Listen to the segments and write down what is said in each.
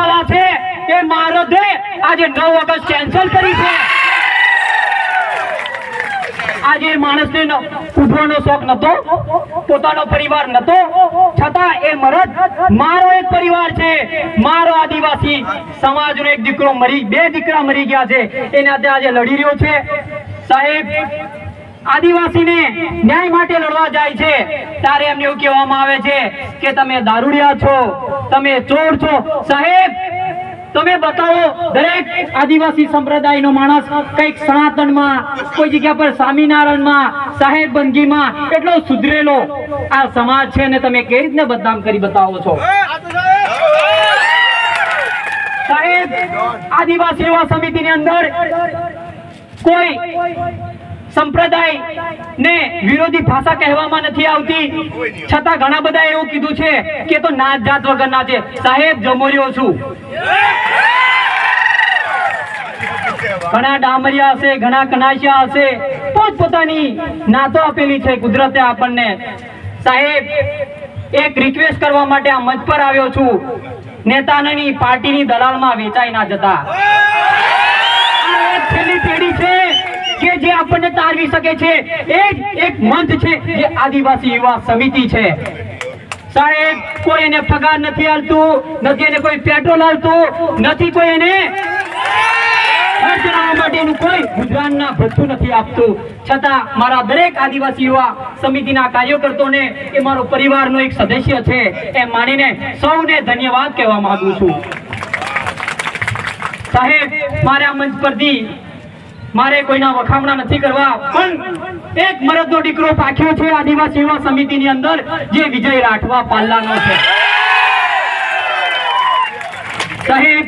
વસાવા છે કે મારો દે. આજે નવ ઓગસ્ટ કેન્સલ કરી છે. આજે માણસને ઉઠવાનો શોખ નતો, પોતાનો પરિવાર નતો. છતાં એ મરદ મારો એક પરિવાર છે. મારો આદિવાસી સમાજનો એક દીકરો મરી બે દીકરા મરી ગયા છે. એના તે આજે લડી રહ્યો છે. સાહેબ, આદિવાસીને ન્યાય માટે લડવા જાય છે. ત્યારે એમને એવું કહેવામાં આવે છે કે તમે દારૂડિયા છો. તમે ચોર છો. સાહેબ, તમે બતાવો, દરેક આદિવાસી સંપ્રદાયનો માણસ કંઈક સનાતનમાં, કોઈ જગ્યા પર સ્વામિનારાયણમાં, સાહેબ બંદગીમાં એટલો સુધરેલો આ સમાજ છે ને તમે કેવી રીતને બદનામ કરી બતાવો છો? સાહેબ, આદિવાસી સેવા સમિતિની અંદર કોઈ સંપ્રદાય ને વિરોધી ભાષા કહેવામાં નથી આવતી. છતાં ઘણા બધા એવું કીધું છે કે તો નાત જાત વગરના છે. સાહેબ જમોર્યો છું. ઘણા ડામરિયા હશે, ઘણા કનાશિયા હશે. પોતપોતાની નાતો આપેલી છે કુદરતે આપણને. સાહેબ, એક રિક્વેસ્ટ કરવા માટે આ મંચ પર આવ્યો છું. નેતાની પાર્ટીની દલાલમાં વેચાઈ ના જતા. આ એક છેલ્લી પેઢી છે. કે જે આપણને તારવી શકે છે, એ જ એક મંચ છે, જે આદિવાસી યુવા સમિતિ છે. સાહેબ, કોઈ એને પગાર નથી આલતું નથી એને કોઈ પેટ્રોલ આલતું નથી કોઈ એને માટેનું કોઈ ગુજરાતના નથી આપતું. છતાં મારા દરેક આદિવાસી યુવા સમિતિના કાર્યકર્તાઓને એ મારો પરિવારનો એક સદસ્ય છે એ માનીને સૌને ધન્યવાદ કહેવા માંગુ છું. સાહેબ, મારે મંચ પરથી મારે કોઈના વખામણા નથી કરવા. પણ એક મરદનો દીકરો પાક્યો છે આદિવાસી યુવા સમિતિની અંદર, જે વિજય રાઠવા પાલ્લાનો છે. સાહેબ,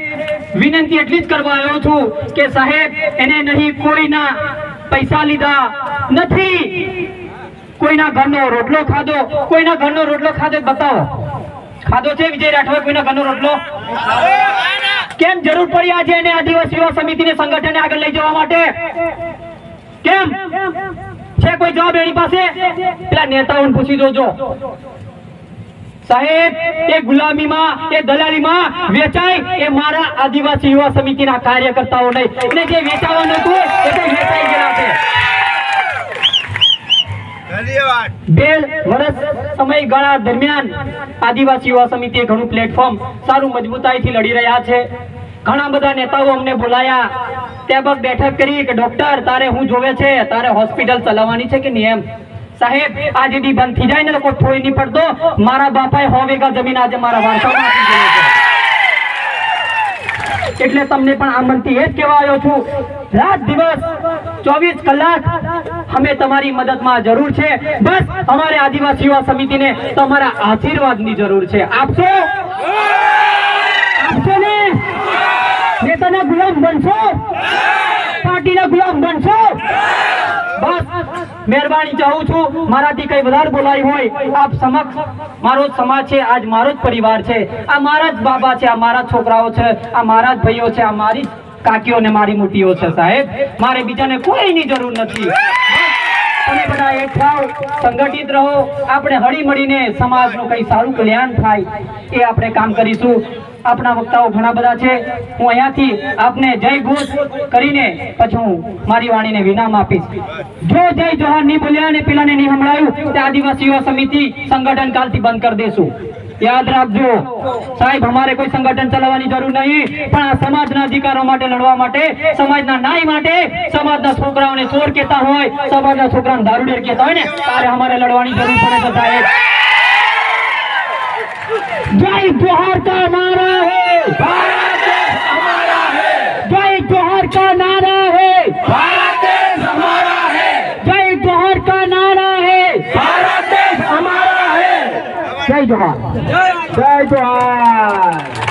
વિનંતી એટલી જ કરવા આવ્યો છું કે સાહેબ, એને નહીં કોઈના પૈસા લીધા નથી. કોઈના ઘરનો રોટલો ખાધો. કોઈના ઘરનો રોટલો ખાધો બતાવો. ખાધો છે વિજય રાઠવા કોઈના ઘરનો રોટલો? કેમ જરૂર પડી આજે એને આદિવાસી સમિતિને સંગઠનને આગળ લઈ જવા માટે? કેમ? છે કોઈ જવાબ એની પાસે? પેલા નેતાઓને પૂછી જોજો. સાહેબ, એ ગુલામીમાં, એ દલાલીમાં વેચાય એ મારા આદિવાસી યુવા સમિતિના કાર્યકર્તાઓ નહીં. જે વેચાવાનું હતું, એ તો વેચાઈ ગયા છે. બે વર્ષ સમયગાળા દરમિયાન આદિવાસી યુવા ઘણું પ્લેટફોર્મ સારું મજબૂતાઈથી લડી રહ્યા છે. ઘણા બધા નેતાઓ અમને બોલાયા. ત્યાં બેઠક કરી કે, ડોક્ટર, તારે હું જોવે છે? તારે હોસ્પિટલ ચલાવવાની છે કે નિયમ સાહેબ આ જેથી બંધ થઈ જાય ને, લોકો થોડી નહીં પડતો મારા બાપાએ હો વેગા જમીન આજે મારા વારસામાં આપી છે. એટલે તમને પણ આમંત્રિત એ જ કહેવા આવ્યો છું, રાત દિવસ ચોવીસ કલાક અમે તમારી મદદમાં જરૂર છે. બસ, અમારે આદિવાસી યુવા સમિતિને તમારા આશીર્વાદની જરૂર છે. આપશો? આપશો ને? નેતાના ગુલામ બનશો? પાર્ટીના ગુલામ મહેરબાની ચાહું છું, મારાથી કઈ વધારે બોલાય હોય, આપ સમક્ષ મારો સમાજ છે, આજ મારો જ પરિવાર છે. આ મારા જ બાબા છે, આ મારા છોકરાઓ છે, આ મારા જ ભાઈઓ છે, આ મારી કાકીઓ ને મારી મોટીઓ છે, સાહેબ. મારે બીજાને કોઈની જરૂર નથી. તમે બધા એક થાવ, સંગઠિત રહો. આપણે હળી મળીને સમાજનું કઈ સારું કલ્યાણ થાય, એ આપણે કામ કરીશું. આપણા વક્તાઓ ઘણા બધા છે. હું અહીંયાથી આપને જય ઘોષ કરીને પછી હું મારી વાણીને વિનામ આપીશ. જો જય જોહાર નહીં બોલ્યા અને પેલાને નહીં સંભળાયું, તે આદિવાસીઓ સમિતિ સંગઠન કાલથી બંધ કરી દેશું. યાદ રાખજો, સાહેબ, અમારે કોઈ સંગઠન ચલાવવાની જરૂર નહીં, પણ આ સમાજના અધિકારો માટે, લડવા માટે, સમાજના ન્યાય માટે, સમાજના છોકરાઓને ચોર કહેતા હોય, સમાજના છોકરાને દારૂડેર કહેતા હોય ને ત્યારે અમારે લડવાની જરૂર પડે તો સાહેબ. જય જોહાર નારા Kijk door haar!